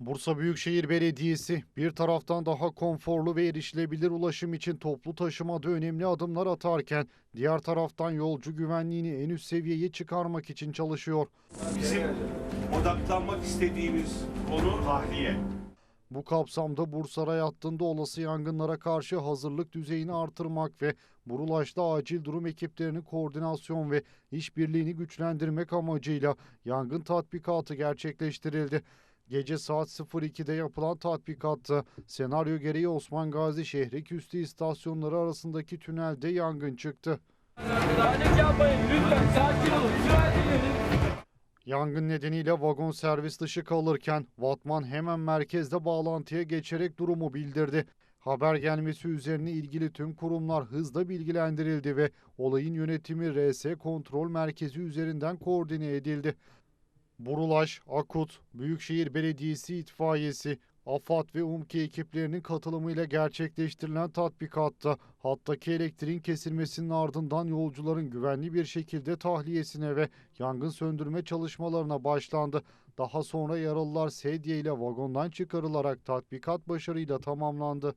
Bursa Büyükşehir Belediyesi bir taraftan daha konforlu ve erişilebilir ulaşım için toplu taşımada önemli adımlar atarken diğer taraftan yolcu güvenliğini en üst seviyeye çıkarmak için çalışıyor. Bizim odaklanmak istediğimiz konu tahliye. Bu kapsamda Bursaray hattında olası yangınlara karşı hazırlık düzeyini artırmak ve Burulaş'ta acil durum ekiplerinin koordinasyon ve işbirliğini güçlendirmek amacıyla yangın tatbikatı gerçekleştirildi. Gece saat 02'de yapılan tatbikatta senaryo gereği Osman Gazi Şehriküstü istasyonları arasındaki tünelde yangın çıktı. Yangın nedeniyle vagon servis dışı kalırken Vatman hemen merkezde bağlantıya geçerek durumu bildirdi. Haber gelmesi üzerine ilgili tüm kurumlar hızla bilgilendirildi ve olayın yönetimi RS Kontrol Merkezi üzerinden koordine edildi. Burulaş, Akut, Büyükşehir Belediyesi itfaiyesi, AFAD ve UMKE ekiplerinin katılımıyla gerçekleştirilen tatbikatta hattaki elektriğin kesilmesinin ardından yolcuların güvenli bir şekilde tahliyesine ve yangın söndürme çalışmalarına başlandı. Daha sonra yaralılar sedye ile vagondan çıkarılarak tatbikat başarıyla tamamlandı.